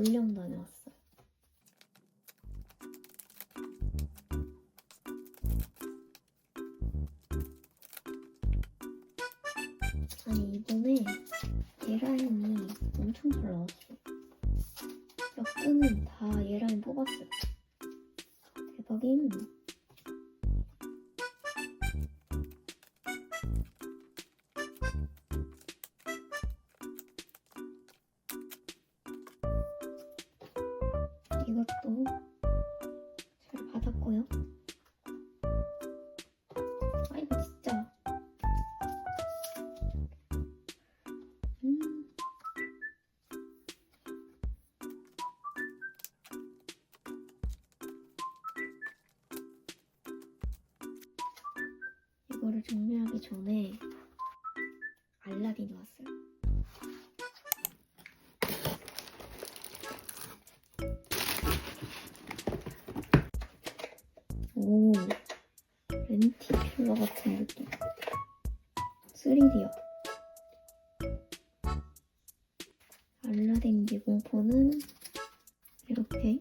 울령 다녀왔어. 아니 이번에 데라인이 엄청 잘 나왔어. 몇 분은 이것도 잘 받았고요. 아 이거 진짜. 음. 이거를 정리하기 전에 알라딘이 왔어요. 렌티큘러 같은 느낌. 3D야. 알라딘 미공포는 이렇게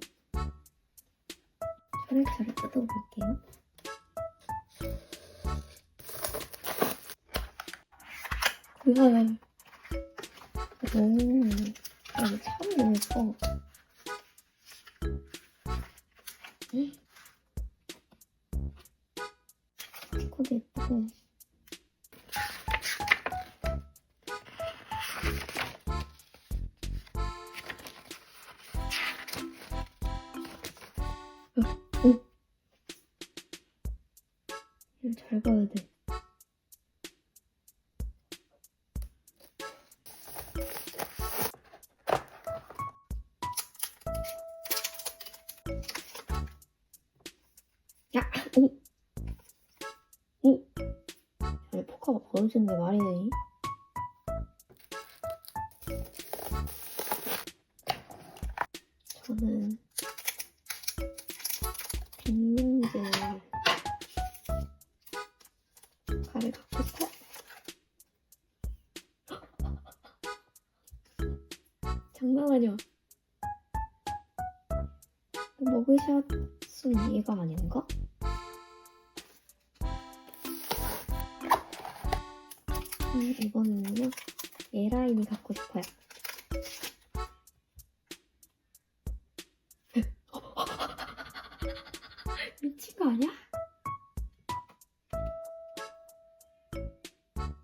차례차례 뜯어볼게요. 으아. 오, 이거 참 예뻐. 응? 스티커도 예쁘고. 어, 오. 이거 잘 봐야 돼. 벌어지는 게 말이 되니? 저는 빈민들 가를 갖고 싶어. 장난 아니야. 머그샷은 얘가 아닌가? 이거는요. 에라인이 갖고 싶어요. 미친 거 아니야?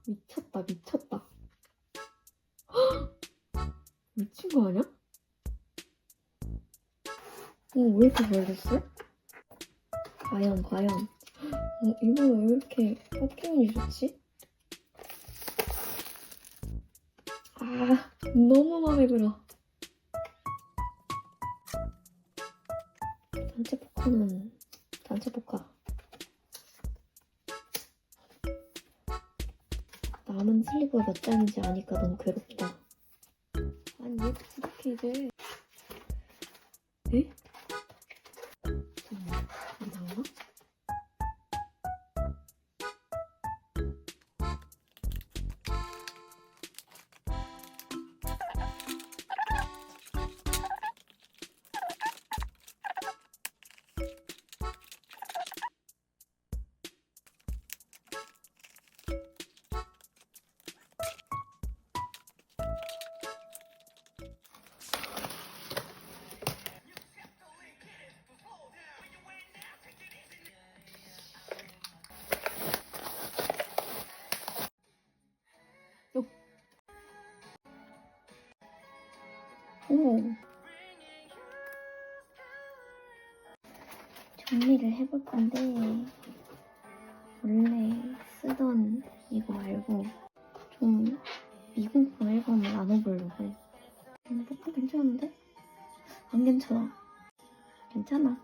미쳤다, 미쳤다. 미친 거 아니야? 어, 왜 이렇게 멀렸어? 과연, 과연. 어, 이거는 왜 이렇게 포켓몬이 좋지? 너무 마음에 들어. 단체 포카는 단체 포카. 남은 슬리퍼 몇 장인지 아니까 너무 괴롭다. 아니 얘 부족해 이제. 에? 오. 정리를 해볼 건데, 원래 쓰던 이거 말고, 좀 미공포 앨범을 나눠보려고 해. 음, 조금 괜찮은데? 안 괜찮아. 괜찮아.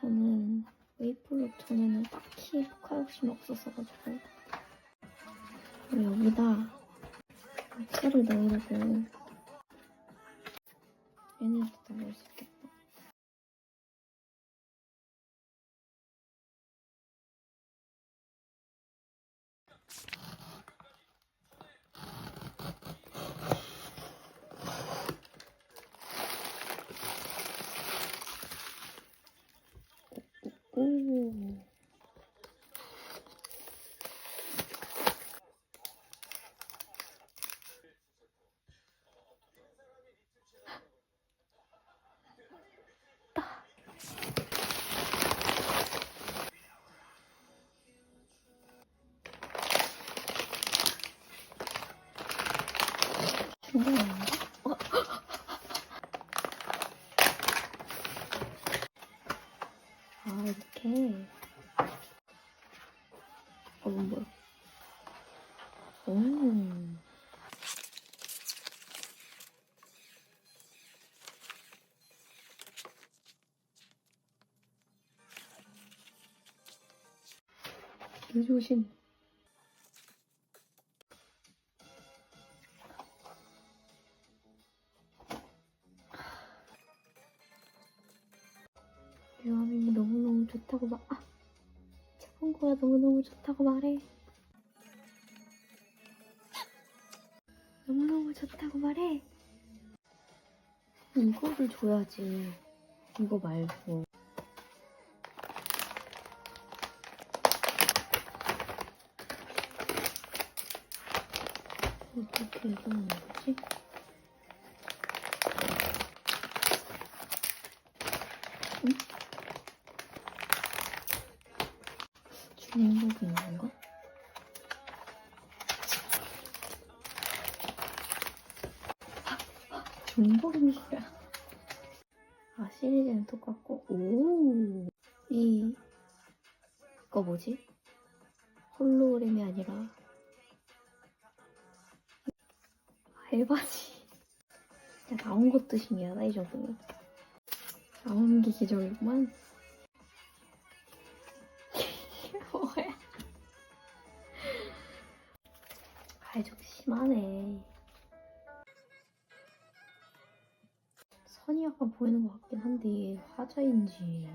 저는 웨이플로 전에는 딱히 포카 욕심이 없었어가지고, 그리고 여기다 채를 넣으려고 얘네도 넣을 수 있겠다. 오. 저건 뭐야? 오. 조심. 유아민이 너무너무 좋다고 말, 거야 너무너무 좋다고 말해. 너무너무 좋다고 말해. 이거를 줘야지. 이거 말고. 어떻게 이거는 뭐지? 응? 주인공이 있는 건가? 중복인 거야. 아, 시리즈는 똑같고, 오, 이, 이거 뭐지? 홀로그램이 아니라, 알바지. 진짜 나온 것도 신기하다, 이 정도면. 나온 게 기적이구만. 심하네. 선이 약간 보이는 것 같긴 한데 화자인지.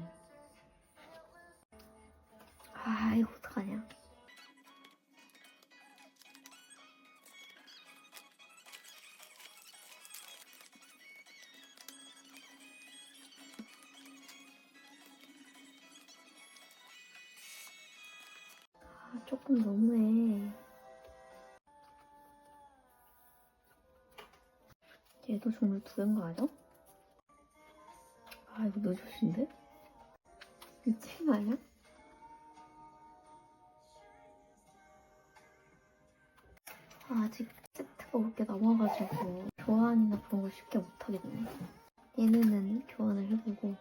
아 이거 어떡하냐. 아 조금 너무해 얘도 종류 두 개인 거 아니야? 아 이거 노조신데? 미친 거 아니야? 아, 아직 세트가 올 게 남아가지고 교환이나 그런 걸 쉽게 못하겠네 얘네는 교환을 해보고